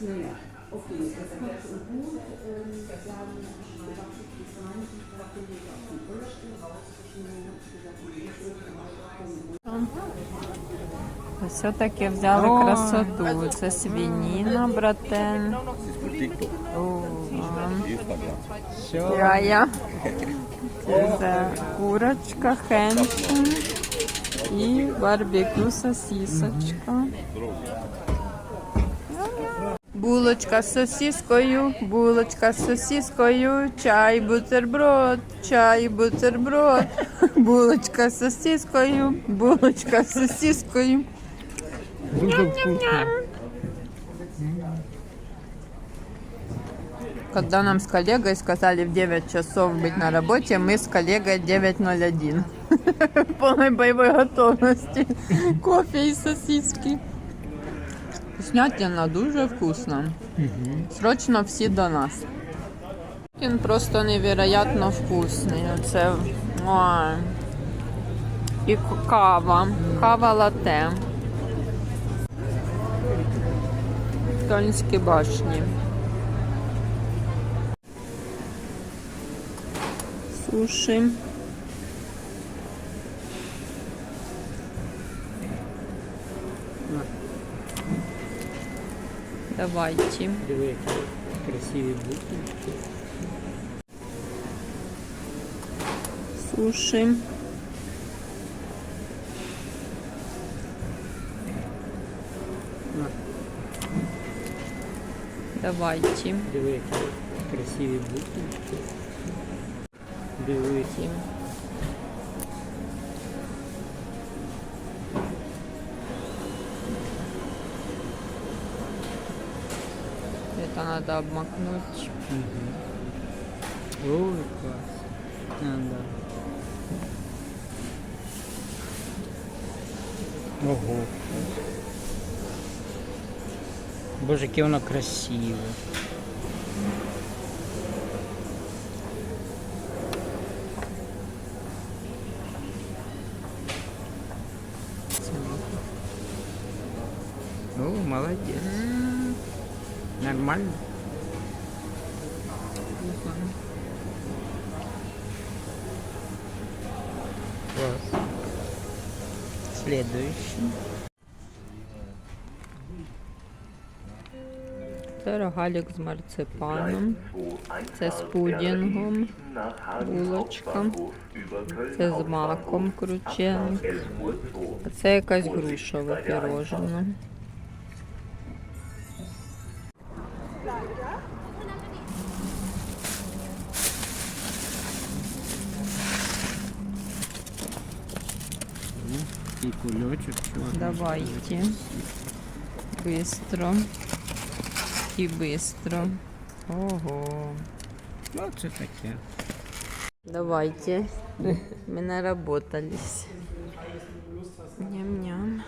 Ähm, Все-таки взяли красоту. Це свініна, братен. О, Яя. Це курочка, хеншин і барбекю сосісочка. Булочка з сосіскою, булочка з сосіскою, чай, бутерброд, чай, бутерброд, булочка з сосіскою, булочка з сосіскою. Когда нам с коллегой сказали в 9 часов быть на работе, мы с коллегой 9.01. В полной боевой готовности. Кофе и сосиски. Вкуснятина дуже вкусна. Срочно всі до нас. Він просто невероятно вкусний. Оце ой. і кава. Кава лате. Тонські башні. Суші. Давайте. Диви, які красиві букви. Суши. Давайте. Диви, які красиві букви. Дивись. Это надо обмакнуть. Ой, клас. А, да. Ого. Боже, яке воно красиве. О, молодец. Нормально. Класс. Следующий. Це рогалік з марципаном. Це з пудінгом. Булочка. Це з маком крученик. Це якась грушова пірожена. И кулечек черный. Давайте. Быстро. І быстро. Ого. Ну, це таке. Давайте. Мы наработались. Ням-ням.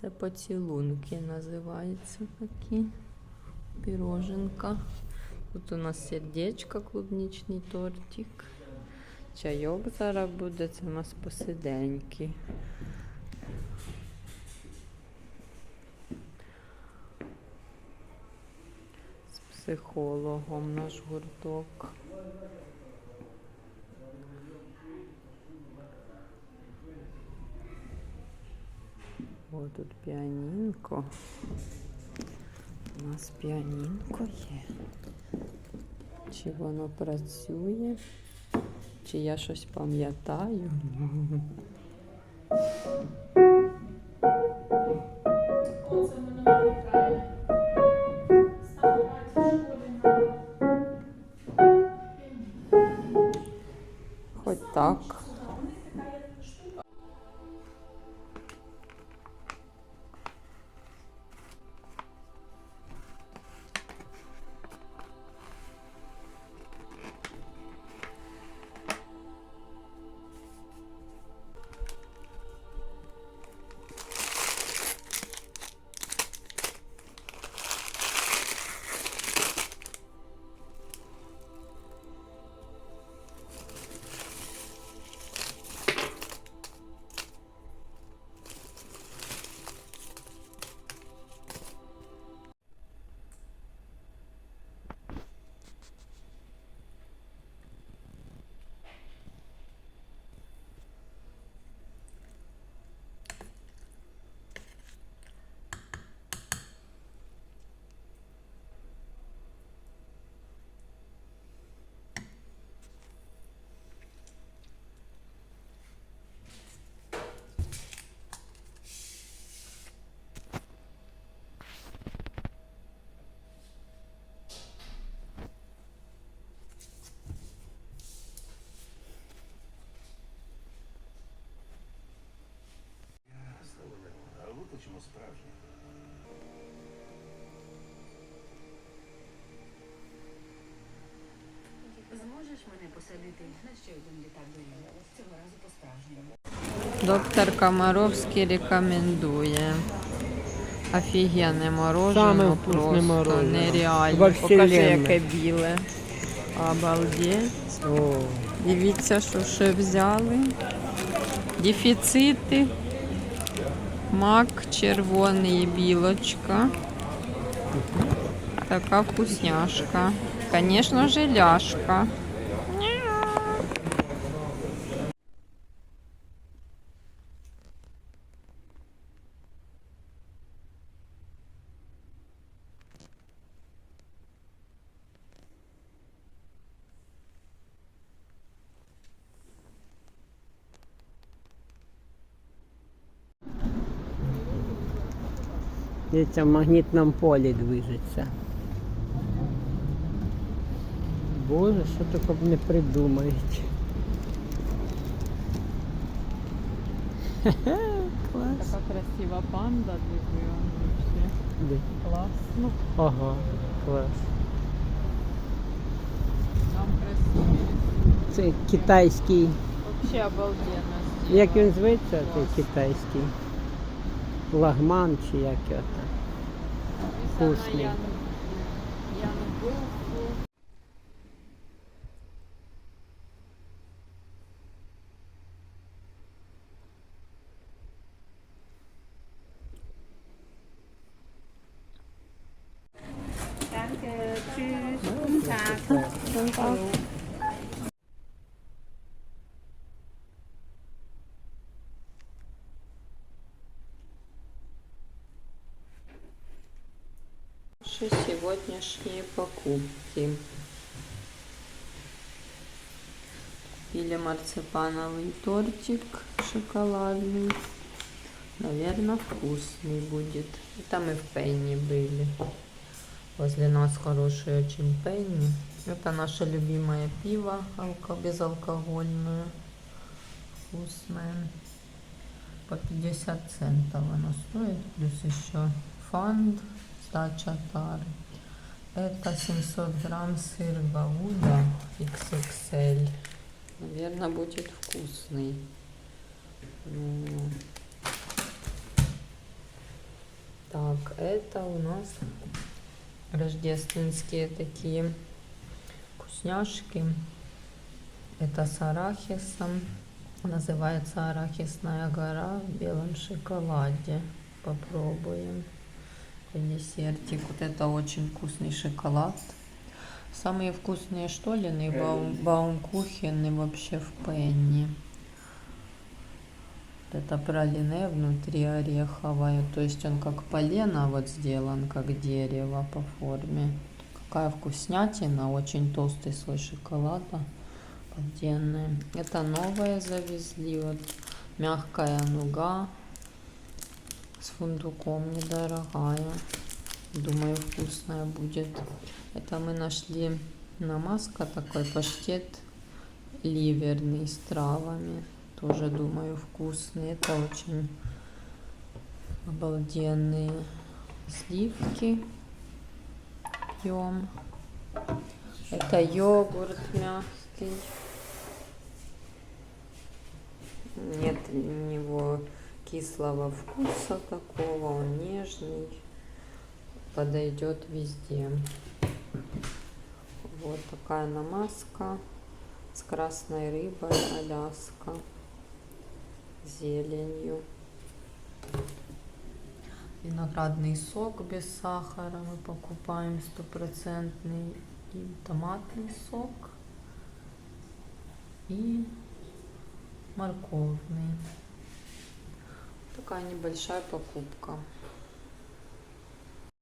Це поцілунки називаються такі. Піроженка. Тут у нас сердечко, клубничний тортик. Чайок зараз буде, це у нас посиденьки. З психологом наш гурток. О, тут піанінко. У нас піанінко є. Чи воно працює? Чи я щось пам'ятаю? Хоч так. По-настоящему. Зможеш мене посадити на ще один літак до Рівня? Цього разу по-справжньому. Доктор Комаровський рекомендує. Офігенне мороженое, просто мороженое. нереально. Покажи, яке біле. Обалдеть. О, Дивіться, що ще взяли. Дефіцити. Мак червоний білочка. Така вкусняшка. Звісно, ляшка. Дивіться, в магнітному полі движеться. Боже, що таке не придумають. Клас. Така красива панда, Де? Класно. Ага, клас. Там красиво. Це китайський. Вообще обалденно. Як він зветься, цей китайський? Лагман чи як його там? вкусний. Наши сегодняшние покупки. Купили марципановый тортик шоколадный. Наверное, вкусный будет. Это мы в Пенни были. Возле нас хороший очень Пенни. Это наше любимое пиво алко- безалкогольное. Вкусное. По 50 центов оно стоит. Плюс еще фанд, сдача тары. Это 700 грамм сыр Гауда XXL. Наверное, будет вкусный. Ну. Так, это у нас рождественские такие вкусняшки. Это с арахисом. Называется арахисная гора в белом шоколаде. Попробуем. И десертик. Вот это очень вкусный шоколад. Самые вкусные штолины баум, баумкухены вообще в пенни. Вот Это пралине внутри ореховая. То есть он как полено вот сделан, как дерево по форме. Какая вкуснятина. Очень толстый слой шоколада. Обалденная. Это новое завезли. Вот мягкая нуга с фундуком недорогая. Думаю, вкусная будет. Это мы нашли намазка такой паштет ливерный с травами. Тоже думаю вкусный. Это очень обалденные сливки пьем. Это йогурт мягкий. Нет него кислого вкуса такого, он нежный, подойдет везде. Вот такая намазка с красной рыбой, аляска, зеленью. Виноградный сок без сахара мы покупаем стопроцентный и томатный сок и морковный. Такая небольшая покупка.